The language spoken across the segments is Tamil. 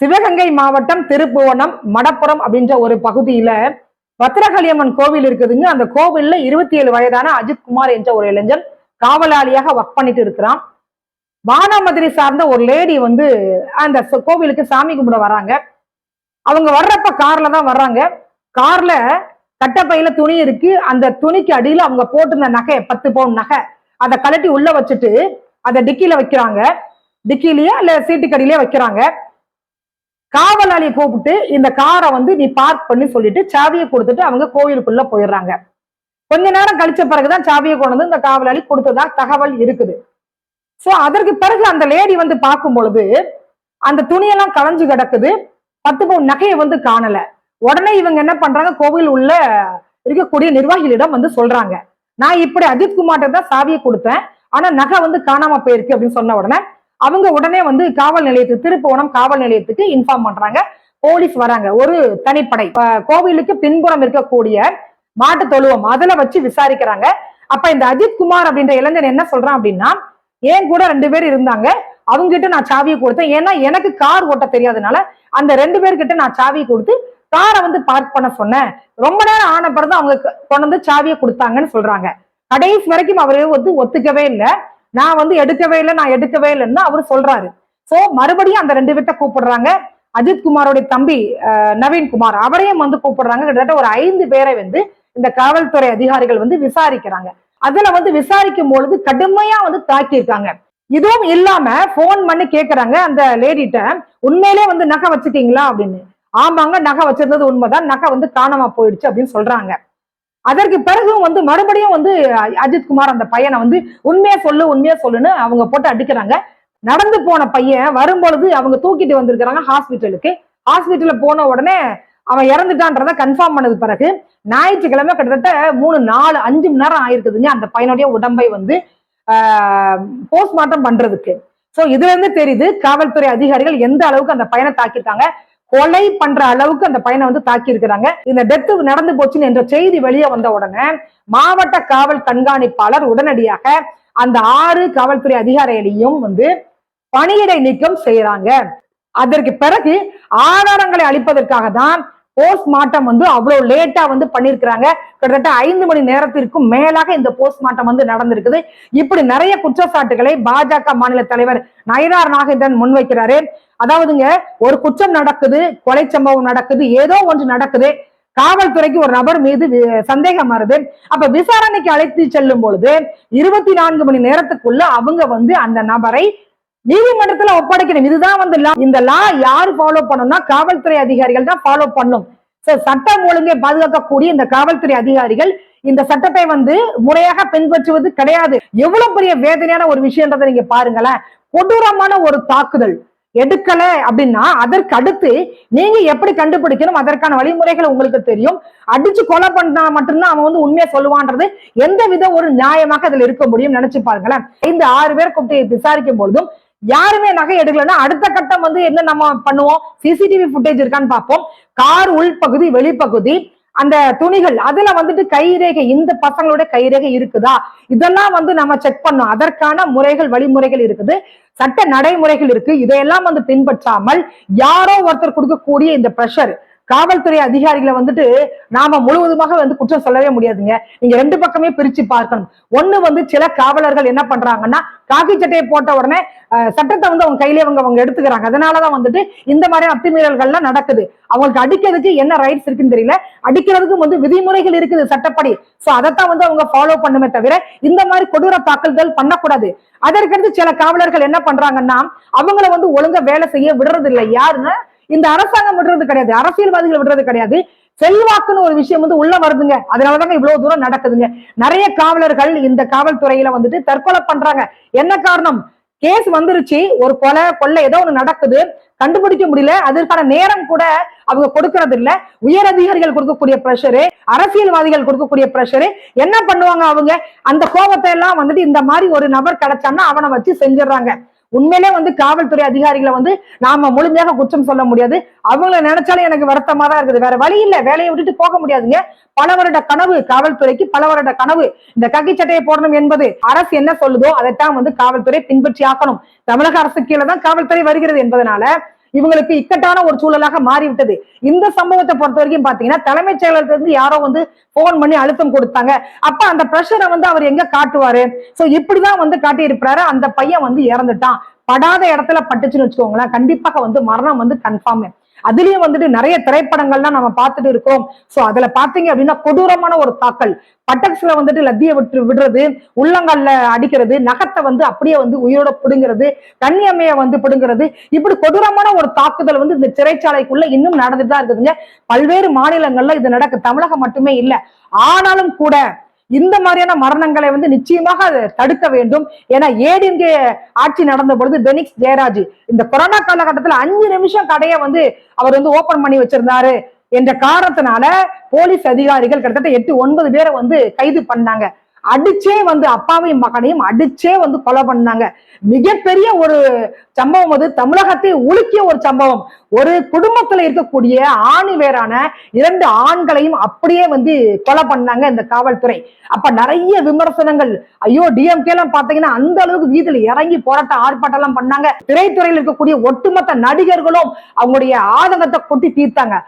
சிவகங்கை மாவட்டம் திருப்புவனம் மடப்புறம் அப்படின்ற ஒரு பகுதியில பத்திரகாளியம்மன் கோவில் இருக்குதுங்க. அந்த கோவில்ல இருபத்தி ஏழு வயதான அஜித்குமார் என்ற ஒரு இளைஞன் காவலாளியாக ஒர்க் பண்ணிட்டு இருக்கிறான். வானாமதுரை சார்ந்த ஒரு லேடி வந்து அந்த கோவிலுக்கு சாமி கும்பிட வராங்க. அவங்க வர்றப்ப கார்ல தான் வர்றாங்க. கார்ல கட்டப்பையில துணி இருக்கு. அந்த துணிக்கு அடியில அவங்க போட்டிருந்த நகை பத்து பவுன் நகை அதை கழட்டி உள்ள வச்சுட்டு அதை டிக்கில வைக்கிறாங்க. டிக்கிலேயே இல்ல சீட்டுக்கடியிலே வைக்கிறாங்க. காவலாளியை கூப்பிட்டு இந்த காரை வந்து நீ பார்க் பண்ணி சொல்லிட்டு சாவியை கொடுத்துட்டு அவங்க கோவிலுக்குள்ள போயிடுறாங்க. கொஞ்ச நேரம் கழிச்ச பிறகுதான் சாவியை கொண்டு வந்து இந்த காவலாளி கொடுத்ததா தகவல் இருக்குது. சோ அதற்கு பிறகு அந்த லேடி வந்து பார்க்கும் பொழுது அந்த துணியெல்லாம் களைஞ்சு கிடக்குது. பத்து பவுன் நகையை வந்து காணல. உடனே இவங்க என்ன பண்றாங்க? கோவில் உள்ள இருக்கக்கூடிய நிர்வாகிகளிடம் வந்து சொல்றாங்க. நான் இப்படி அஜித் குமார்ட்ட தான் சாவியை கொடுத்தேன். ஆனா நகை வந்து காணாம போயிருக்கு அப்படின்னு சொன்ன உடனே அவங்க உடனே வந்து காவல் நிலையத்துக்கு திருப்புவனம் காவல் நிலையத்துக்கு இன்ஃபார்ம் பண்றாங்க. போலீஸ் வராங்க. ஒரு தனிப்படை. கோவிலுக்கு பின்புறம் இருக்கக்கூடிய மாட்டு தொழுவம். அதுல வச்சு விசாரிக்கிறாங்க. அப்ப இந்த அஜித் குமார் அப்படின்ற இளைஞன் என்ன சொல்றான் அப்படின்னா ஏன் கூட ரெண்டு பேர் இருந்தாங்க. அவங்க கிட்ட நான் சாவியை கொடுத்தேன். ஏன்னா எனக்கு கார் ஓட்ட தெரியாதனால அந்த ரெண்டு பேர்கிட்ட நான் சாவியை கொடுத்து காரை வந்து பார்க் பண்ண சொன்னேன். ரொம்ப நேரம் ஆன பிறகு அவங்க கொண்டு வந்து சாவியை கொடுத்தாங்கன்னு சொல்றாங்க. கடைசி வரைக்கும் அவரே வந்து ஒத்துக்கவே இல்லை. நான் வந்து எடுக்கவே இல்லை நான் எடுக்கவே இல்லைன்னு அவர் சொல்றாரு. சோ மறுபடியும் அந்த ரெண்டு பேர்த்த கூப்பிடுறாங்க. அஜித் தம்பி நவீன்குமார் நவீன் குமார் அவரையும் வந்து கூப்பிடுறாங்க. கிட்டத்தட்ட ஒரு ஐந்து பேரை வந்து இந்த காவல்துறை அதிகாரிகள் வந்து விசாரிக்கிறாங்க. அதுல வந்து விசாரிக்கும் பொழுது கடுமையா வந்து தாக்கியிருக்காங்க. இதுவும் இல்லாம போன் பண்ணி கேக்குறாங்க அந்த லேடிட்ட உண்மையிலே வந்து நகை வச்சுட்டீங்களா? அப்படின்னு. ஆமாங்க நகை வச்சிருந்தது உண்மைதான். நகை வந்து காணாம போயிடுச்சு அப்படின்னு சொல்றாங்க. அதற்கு பிறகும் வந்து மறுபடியும் வந்து அ- அஜித் குமார் அந்த பையனை வந்து உண்மையா சொல்லு உண்மையா சொல்லுன்னு அவங்க போட்டு அடிக்கிறாங்க. நடந்து போன பையன் வரும்பொழுது அவங்க தூக்கிட்டு வந்திருக்கிறாங்க ஹாஸ்பிட்டலுக்கு ஹாஸ்பிட்டல்ல போன உடனே அவன் இறந்துட்டான்றத கன்ஃபார்ம் பண்ணது பிறகு ஞாயிற்றுக்கிழமை கிட்டத்தட்ட மூணு நாலு அஞ்சு மணி நேரம் ஆயிருக்குதுங்க அந்த பையனுடைய உடம்பை வந்து போஸ்ட்மார்ட்டம் பண்றதுக்கு. ஸோ இதுல இருந்து தெரியுது காவல்துறை அதிகாரிகள் எந்த அளவுக்கு அந்த பையனை தாக்கியிருக்காங்க. கொலை பண்ற அளவுக்கு அந்த பையனை வந்து தாக்கி இருக்கிறாங்க இந்த டெத்து நடந்து போச்சுன்னு என்ற செய்தி வெளியே வந்த உடனே மாவட்ட காவல் கண்காணிப்பாளர் உடனடியாக அந்த ஆறு காவல்துறை அதிகாரிகளையும் வந்து பணியிடை நீக்கம் செய்யறாங்க அதற்கு பிறகு ஆதாரங்களை அளிப்பதற்காக தான் போஸ்ட்மார்ட்டம் வந்து அவ்வளவு லேட்டா வந்து பண்ணிருக்கிறாங்க. கிட்டத்தட்ட ஐந்து மணி நேரத்திற்கும் மேலாக இந்த போஸ்ட்மார்ட்டம் வந்து நடந்திருக்குது. இப்படி நிறைய குற்றச்சாட்டுகளை பாஜக மாநில தலைவர் நயினார் நாகேந்திரன் முன்வைக்கிறாரு. அதாவதுங்க ஒரு குற்றம் நடக்குது கொலை சம்பவம் நடக்குது ஏதோ ஒன்று நடக்குது. காவல்துறைக்கு ஒரு நபர் மீது சந்தேகம் வருது. அப்ப விசாரணைக்கு அழைத்து செல்லும் பொழுது இருபத்தி நான்கு மணி நேரத்துக்குள்ள அவங்க வந்து அந்த நபரை நீதிமன்றத்துல ஒப்படைக்கணும். இதுதான் வந்து லா இந்த லா யாரு ஃபாலோ பண்ணணும்னா காவல்துறை அதிகாரிகள் தான் ஃபாலோ பண்ணும். சட்டம் ஒழுங்கை பாதுகாக்கக்கூடிய இந்த காவல்துறை அதிகாரிகள் இந்த சட்டத்தை வந்து முறையாக பின்பற்றுவது கிடையாது. எவ்வளவு பெரிய வேதனையான ஒரு விஷயன்றதை நீங்க பாருங்களேன். கொடூரமான ஒரு தாக்குதல் எடுக்கல அப்படின்னா அதற்கு அடுத்து நீங்க எப்படி கண்டுபிடிக்கணும்? அதற்கான வழிமுறைகள் உங்களுக்கு தெரியும். அடிச்சு கொலை பண்ணா மட்டும்தான் அவன் வந்து உண்மையை சொல்லுவான்றது. எந்த வித ஒரு நியாயமாக அதுல இருக்க முடியும் நினைச்சு பாருங்களேன். இந்த ஆறு பேர் கூப்பிட்டு விசாரிக்கும் பொழுதும் யாருமே நகை எடுக்கலன்னா அடுத்த கட்டம் வந்து என்ன நம்ம பண்ணுவோம்? சிசிடிவி ஃபுட்டேஜ் இருக்கான்னு பார்ப்போம். கார் உள்பகுதி வெளிப்பகுதி அந்த துணிகள் அதுல வந்துட்டு கைரேகை இந்த பசங்களோட கைரேகை இருக்குதா? இதெல்லாம் வந்து நம்ம செக் பண்ணோம் அதற்கான முறைகள் வழிமுறைகள் இருக்குது. சட்ட நடைமுறைகள் இருக்கு. இதையெல்லாம் வந்து பின்பற்றாமல் யாரோ ஒருத்தர் கொடுக்கக்கூடிய இந்த ப்ரெஷர் காவல்துறை அதிகாரிகளை வந்துட்டு நாம முழுவதுமாக வந்து குற்றம் சொல்லவே முடியாதுங்க. நீங்க ரெண்டு பக்கமே பிரிச்சு பார்க்கணும். ஒண்ணு வந்து சில காவலர்கள் என்ன பண்றாங்கன்னா காக்கி சட்டையை போட்ட உடனே சட்டத்தை வந்து அவங்க கையிலே அவங்க அவங்க எடுத்துக்கிறாங்க. அதனாலதான் வந்துட்டு இந்த மாதிரி அத்துமீறல்கள்லாம் நடக்குது. அவங்களுக்கு அடிக்கிறதுக்கு என்ன ரைட்ஸ் இருக்குன்னு தெரியல. அடிக்கிறதுக்கும் வந்து விதிமுறைகள் இருக்குது சட்டப்படி. சோ அதைத்தான் வந்து அவங்க ஃபாலோ பண்ணுமே தவிர இந்த மாதிரி கொடூர தாக்கல்கள் பண்ணக்கூடாது. அதற்கடுத்து சில காவலர்கள் என்ன பண்றாங்கன்னா அவங்கள வந்து ஒழுங்கா வேலை செய்ய விடுறது இல்லை யாருன்னா இந்த அரசாங்கம் விடுறது கிடையாது. அரசியல்வாதிகள் விடுறது கிடையாது. செல்வாக்குன்னு ஒரு விஷயம் வந்து உள்ள வருதுங்க. அதனாலதாங்க இவ்வளவு தூரம் நடக்குதுங்க. நிறைய காவலர்கள் இந்த காவல்துறையில வந்துட்டு தற்கொலை பண்றாங்க. என்ன காரணம்? கேஸ் வந்துருச்சு. ஒரு கொலை கொள்ளை ஏதோ ஒண்ணு நடக்குது. கண்டுபிடிக்க முடியல. அதற்கான நேரம் கூட அவங்க கொடுக்கறது இல்ல உயர் அதிகாரிகள் கொடுக்கக்கூடிய பிரஷரு அரசியல்வாதிகள் கொடுக்கக்கூடிய ப்ரெஷரு என்ன பண்ணுவாங்க அவங்க? அந்த கோபத்தை எல்லாம் வந்துட்டு இந்த மாதிரி ஒரு நபர் கிடைச்சான்னா அவனை வச்சு செஞ்சிடறாங்க. உண்மையிலே வந்து காவல்துறை அதிகாரிகளை வந்து நாம முழுமையாக குற்றம் சொல்ல முடியாது. அவங்கள நினைச்சாலும் எனக்கு வருத்தமா தான் இருக்குது. வேற வழி இல்ல. வேலையை விட்டுட்டு போக முடியாதுங்க. பல வருட கனவு காவல்துறைக்கு பல வருட கனவு. இந்த ககிச்சட்டையை போடணும் என்பது அரசு என்ன சொல்லுதோ அதைத்தான் வந்து காவல்துறை பின்பற்றி ஆக்கணும். தமிழக அரசு கீழே தான் காவல்துறை வருகிறது என்பதனால இவங்களுக்கு இக்கட்டான ஒரு சூழலாக மாறிவிட்டது. இந்த சம்பவத்தை பொறுத்த வரைக்கும் பாத்தீங்கன்னா தலைமைச் செயலர்கள் இருந்து யாரோ வந்து போன் பண்ணி அழுத்தம் கொடுத்தாங்க. அப்ப அந்த பிரஷரை வந்து அவர் எங்க காட்டுவாரு? சோ இப்படிதான் வந்து காட்டியிருப்பாரு அந்த பையன் வந்து இறந்துட்டான். படாத இடத்துல பட்டுச்சுன்னு வச்சுக்கோங்களேன். கண்டிப்பாக வந்து மரணம் வந்து கன்ஃபார்ம் அதுலயும் வந்துட்டு நிறைய திரைப்படங்கள்லாம் நம்ம பார்த்துட்டு இருக்கோம். சோ அதுல பாத்தீங்க அப்படின்னா கொடூரமான ஒரு தாக்கல். பட்டக்ஸ்ல வந்துட்டு லத்திய விட்டு விடுறது உள்ளங்கல்ல அடிக்கிறது நகத்தை வந்து அப்படியே வந்து உயிரோட பிடுங்கிறது கன்னியம்மைய வந்து பிடுங்கிறது இப்படி கொடூரமான ஒரு தாக்குதல் வந்து இந்த சிறைச்சாலைக்குள்ள இன்னும் நடந்துட்டு தான் இருக்குதுங்க. பல்வேறு மாநிலங்கள்ல இது நடக்கு. தமிழகம் மட்டுமே இல்லை. ஆனாலும் கூட இந்த மாதிரியான மரணங்களை வந்து நிச்சயமாக அதை தடுக்க வேண்டும். ஏன்னா ஏடிஎம்கே ஆட்சி நடந்த பொழுது பெனிக்ஸ் ஜெயராஜ் இந்த கொரோனா காலகட்டத்தில் அஞ்சு நிமிஷம் கடையை வந்து அவர் வந்து ஓபன் பண்ணி வச்சிருந்தாரு என்ற காரணத்தினால போலீஸ் அதிகாரிகள் கிட்டத்தட்ட எட்டு ஒன்பது பேரை வந்து கைது பண்ணாங்க. அடிச்சே வந்து அப்பாவையும் மகனையும் அடிச்சே வந்து கொலை பண்ணாங்க. மிகப்பெரிய ஒரு சம்பவம் அது. தமிழகத்தை உலுக்கிய ஒரு சம்பவம். ஒரு குடும்பத்துல இருக்கக்கூடிய ஆணி வேறான இரண்டு ஆண்களையும் அப்படியே வந்து கொலை பண்ணாங்க இந்த காவல்துறை. அப்ப நிறைய விமர்சனங்கள். ஐயோ டிஎம்கே எல்லாம் பாத்தீங்கன்னா அந்த அளவுக்கு வீதியில் இறங்கி போராட்ட ஆர்ப்பாட்டம் எல்லாம் பண்ணாங்க. திரைத்துறையில் இருக்கக்கூடிய ஒட்டுமொத்த நடிகர்களும் அவங்களுடைய ஆதங்கத்தை கொட்டி தீர்த்தாங்க.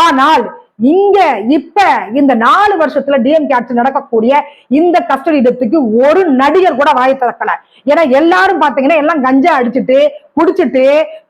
ஆனால் இங்க இப்ப இந்த நாலு வருஷத்துல டிஎம்கே ஆட்சி நடக்கக்கூடிய இந்த கஸ்டடி இடத்துக்கு ஒரு நடிகர் கூட வாய் திறக்கல. ஏன்னா எல்லாரும் பாத்தீங்கன்னா எல்லாம் கஞ்சா அடிச்சுட்டு குடிச்சிட்டு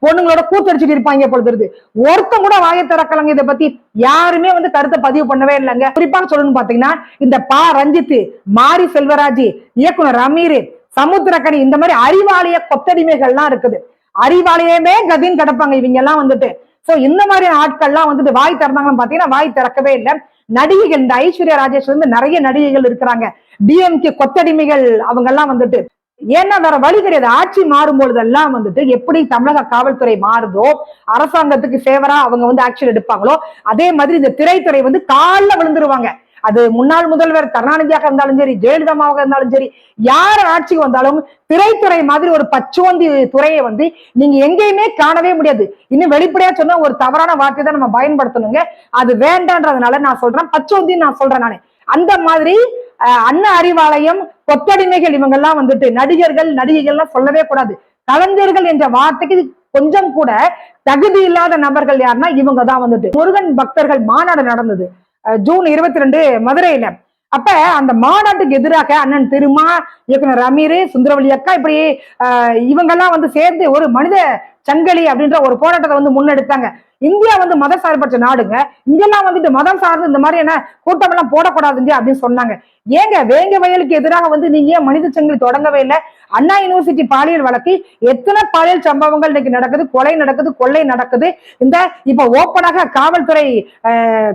பொண்ணுங்களோட கூத்தடிச்சிட்டு இருப்பாங்க பொழுது ஒருத்தம் கூட வாய திறக்கலங்க இதை பத்தி யாருமே வந்து கருத்தை பதிவு பண்ணவே இல்லைங்க. குறிப்பாக சொல்லணும்னு பாத்தீங்கன்னா இந்த பா. ரஞ்சித் மாரி செல்வராஜ் இயக்குனர் அமீர் சமுத்திரக்கனி இந்த மாதிரி அறிவாலய கொத்தடிமைகள்லாம் இருக்குது. அறிவாலயமே கதின்னு கிடப்பாங்க. இவங்க எல்லாம் வந்துட்டு. சோ இந்த மாதிரி ஆட்கள்லாம் வந்துட்டு வாய் திறந்தாங்கன்னு பாத்தீங்கன்னா வாய் திறக்கவே இல்லை. நடிகைகள் இந்த ஐஸ்வர்யா ராஜேஷ் வந்து நிறைய நடிகைகள் இருக்கிறாங்க. டிஎம்கே கொத்தடிமைகள் அவங்க எல்லாம் வந்துட்டு. ஏன்னா வேற வழி கிடையாது. ஆட்சி மாறும் பொழுதெல்லாம் வந்துட்டு எப்படி தமிழக காவல்துறை மாறுதோ அரசாங்கத்துக்கு ஃபேவரா அவங்க வந்து ஆக்ஷன் எடுப்பாங்களோ அதே மாதிரி இந்த திரைத்துறை வந்து காலில் விழுந்துருவாங்க. அது முன்னாள் முதல்வர் கருணாநிதியாக இருந்தாலும் சரி ஜெயலலிதாவாக இருந்தாலும் சரி யார் ஆட்சிக்கு வந்தாலும் திரைத்துறை மாதிரி ஒரு பச்சுவந்தி துறையை வந்து நீங்க எங்கேயுமே காணவே முடியாது. இன்னும் வெளிப்படையா சொன்னா ஒரு தவறான வார்த்தை தான் நம்ம பயன்படுத்தணுங்க. அது வேண்டான்றதுனால நான் சொல்றேன். பச்சோந்தின்னு நான் சொல்றேன் நானு. அந்த மாதிரி அஹ், அண்ணா அறிவாலயம் கொத்தடிமைகள் இவங்கெல்லாம் வந்துட்டு நடிகர்கள் நடிகைகள்லாம் சொல்லவே கூடாது. கலைஞர்கள் என்ற வார்த்தைக்கு கொஞ்சம் கூட தகுதி இல்லாத நபர்கள் யாருன்னா இவங்க தான் வந்துட்டு. முருகன் பக்தர்கள் மாநாடு நடந்தது. ஜூன் இருபத்தி ரெண்டு மதுரையில. அப்ப அந்த மாநாட்டுக்கு எதிராக அண்ணன் திருமா இயக்குனர் அமீர் சுந்தரவல்லி அக்கா இப்படி இவங்கெல்லாம் வந்து சேர்ந்து ஒரு மனித சங்கலி அப்படின்ற ஒரு போராட்டத்தை வந்து முன்னெடுத்தாங்க. இந்தியா வந்து மத சார்பற்ற நாடுங்க. இங்கெல்லாம் வந்துட்டு மதம் சார்ந்து இந்த மாதிரி என்ன கூட்டம் எல்லாம் போடக்கூடாதுங்க அப்படின்னு சொன்னாங்க. ஏங்க வேங்க வயலுக்கு எதிராக வந்து நீங்க ஏன் மனித சங்கிலி தொடங்கவே இல்லை? அண்ணா யூனிவர்சிட்டி பாலியல் வழக்கு எத்தனை பாலியல் சம்பவங்கள் இன்னைக்கு நடக்குது? கொலை நடக்குது கொள்ளை நடக்குது. இந்த இப்ப ஓப்பனாக காவல்துறை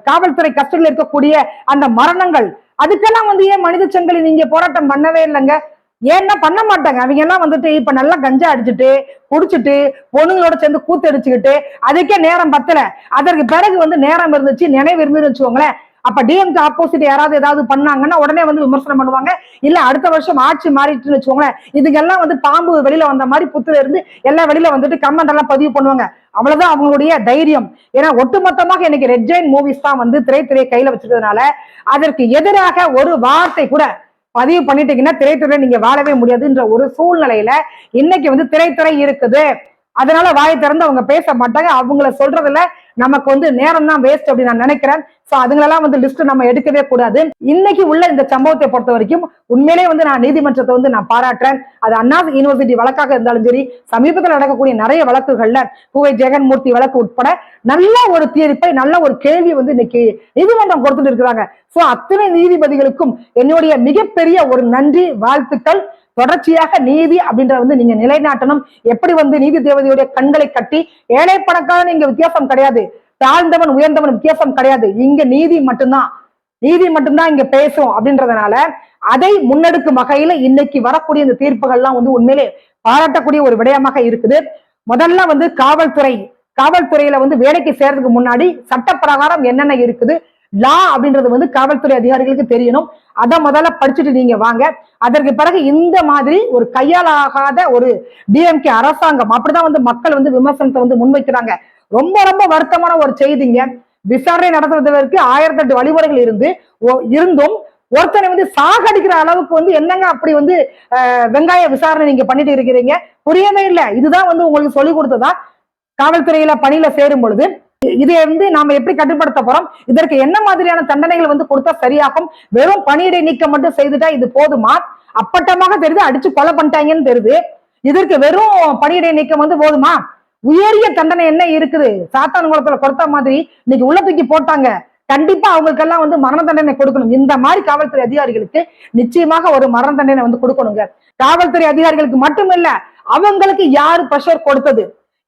காவல்துறை கஸ்டடியில் இருக்கக்கூடிய அந்த மரணங்கள் அதுக்கெல்லாம் வந்து ஏன் மனித சங்கிலி நீங்க போராட்டம் பண்ணவே இல்லைங்க? ஏன்னா பண்ண மாட்டாங்க. அவங்க எல்லாம் வந்துட்டு இப்ப நல்லா கஞ்சா அடிச்சுட்டு குடிச்சிட்டு பொண்ணுங்களோட சேர்ந்து கூத்தடிச்சுக்கிட்டு அதுக்கே நேரம் பத்தல. அதற்கு பிறகு வந்து நேரம் இருந்துச்சு நினைவு இருந்துன்னு வச்சுக்கோங்களேன். அப்ப டிஎம்கே ஆப்போசிட் யாராவது ஏதாவது பண்ணாங்கன்னா உடனே வந்து விமர்சனம் பண்ணுவாங்க. இல்ல அடுத்த வருஷம் ஆட்சி மாறிட்டுன்னு வச்சுக்கோங்களேன். இதுக்கெல்லாம் வந்து பாம்பு வெளியில வந்த மாதிரி புத்துல இருந்து எல்லாம் வெளியில வந்துட்டு கமெண்ட் எல்லாம் பதிவு பண்ணுவாங்க. அவ்வளவுதான் அவங்களுடைய தைரியம். ஏன்னா ஒட்டுமொத்தமாக இன்னைக்கு ரெட் ஜெயின் மூவிஸ் தான் வந்து திரைத்துறையை கையில வச்சிருக்கிறதுனால அதற்கு எதிராக ஒரு வார்த்தை கூட பதிவு பண்ணிட்டீங்கன்னா திரைத்துறையில நீங்க வாழவே முடியாதுன்ற ஒரு சூழ்நிலையில இன்னைக்கு வந்து திரைத்துறை இருக்குது. அதனால வாயை திறந்து அவங்க பேச மாட்டாங்க. அவங்கள சொல்றதுல நமக்கு வந்து நேரம் தான் வேஸ்ட் அப்படின்னு நான் நினைக்கிறேன். சோ அதுங்களெல்லாம் வந்து லிஸ்ட் நம்ம எடுக்கவே கூடாது. இன்னைக்கு உள்ள இந்த சம்பவத்தை பொறுத்த வரைக்கும் உண்மையிலே வந்து நான் நீதிமன்றத்தை வந்து நான் பாராட்டுறேன். அது அண்ணா யூனிவர்சிட்டி வழக்காக இருந்தாலும் சரி சமீபத்தில் நடக்கக்கூடிய நிறைய வழக்குகள்ல பூவை ஜெகன்மூர்த்தி வழக்கு உட்பட நல்ல ஒரு தீர்ப்பை நல்ல ஒரு கேள்வி வந்து இன்னைக்கு நீதிமன்றம் கொடுத்துட்டு இருக்கிறாங்க. சோ அத்தனை நீதிபதிகளுக்கும் என்னுடைய மிகப்பெரிய ஒரு நன்றி வாழ்த்துக்கள். தொடர்ச்சியாக நீதி அப்படின்றத வந்து நீங்க நிலைநாட்டணும். எப்படி வந்து நீதி தேவதையுடைய கண்களை கட்டி ஏழை பணக்காரன் இங்க வித்தியாசம் கிடையாது. தாழ்ந்தவன் உயர்ந்தவன் வித்தியாசம் கிடையாது. இங்க நீதி மட்டும்தான். நீதி மட்டும்தான் இங்க பேசும் அப்படின்றதுனால அதை முன்னெடுக்கும் வகையில இன்னைக்கு வரக்கூடிய இந்த தீர்ப்புகள்லாம் வந்து உண்மையிலே பாராட்டக்கூடிய ஒரு விடயமாக இருக்குது. முதல்ல வந்து காவல்துறை காவல்துறையில வந்து வேலைக்கு சேர்றதுக்கு முன்னாடி சட்ட பிரகாரம் என்னென்ன இருக்குது? லா அப்படின்றது வந்து காவல்துறை அதிகாரிகளுக்கு தெரியணும். அதை முதல்ல படிச்சுட்டு நீங்க வாங்க. அதற்கு பிறகு இந்த மாதிரி ஒரு கையாலாகாத ஒரு டிஎம்கே அரசாங்கம் அப்படிதான் வந்து மக்கள் வந்து விமர்சனத்தை வந்து முன்வைக்கிறாங்க. ரொம்ப ரொம்ப வருத்தமான ஒரு செய்திங்க. விசாரணை நடத்துவதற்கு ஆயிரத்தி எட்டு வழிமுறைகள் இருந்து ஒ- இருந்தும் ஒருத்தனை வந்து சாகடிக்கிற அளவுக்கு வந்து என்னங்க அப்படி வந்து வெங்காய விசாரணை நீங்க பண்ணிட்டு இருக்கிறீங்க? புரியவே இல்லை. இதுதான் வந்து உங்களுக்கு சொல்லி கொடுத்ததா? காவல்துறையில பணியில சேரும் பொழுது இதை வந்து நாம எப்படி கட்டுப்படுத்த போறோம்? இதற்கு என்ன மாதிரியான தண்டனைகள் வந்து கொடுத்தா சரியாகும்? வெறும் பணியிடை நீக்கம் மட்டும் செய்துட்டா இது போதுமா? அப்பட்டமாக தெரியுது அடிச்சு கொலை பண்ணிட்டாங்கன்னு தெரியுது இதற்கு வெறும் பணியிடை நீக்கம் வந்து போதுமா? உயரிய தண்டனை என்ன இருக்குது? சாத்தான்குளத்துல கொடுத்த மாதிரி இன்னைக்கு உள்ள தூக்கி போட்டாங்க. கண்டிப்பா அவங்களுக்கெல்லாம் வந்து மரண தண்டனை கொடுக்கணும். இந்த மாதிரி காவல்துறை அதிகாரிகளுக்கு நிச்சயமாக ஒரு மரண தண்டனை வந்து கொடுக்கணுங்க. காவல்துறை அதிகாரிகளுக்கு மட்டும் இல்ல அவங்களுக்கு யாரு ப்ரெஷர் கொடுத்தது?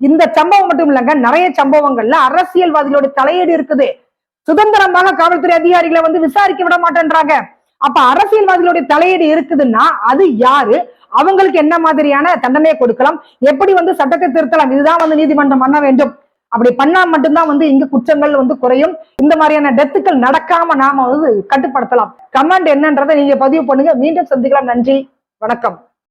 இந்த சம்பவம் மட்டும் இல்லைங்க நிறைய சம்பவங்கள்ல அரசியல்வாதிகளோட தலையீடு இருக்குது. சுதந்திரமாக காவல்துறை அதிகாரிகளை வந்து விசாரிக்க விட மாட்டேன்றாங்க. அப்ப அரசியல்வாதிகளுடைய தலையீடு இருக்குதுன்னா அது யாரு? அவங்களுக்கு என்ன மாதிரியான தண்டனையை கொடுக்கலாம்? எப்படி வந்து சட்டத்தை திருத்தலாம்? இதுதான் வந்து நீதிமன்றம் பண்ண வேண்டும் அப்படி பண்ணா மட்டும்தான் வந்து இங்க குற்றங்கள் வந்து குறையும். இந்த மாதிரியான டெத்துக்கள் நடக்காம நாம வந்து கட்டுப்படுத்தலாம். கமெண்ட் என்னன்றதை நீங்க பதிவு பண்ணுங்க. மீண்டும் சந்திக்கலாம். நன்றி. வணக்கம்.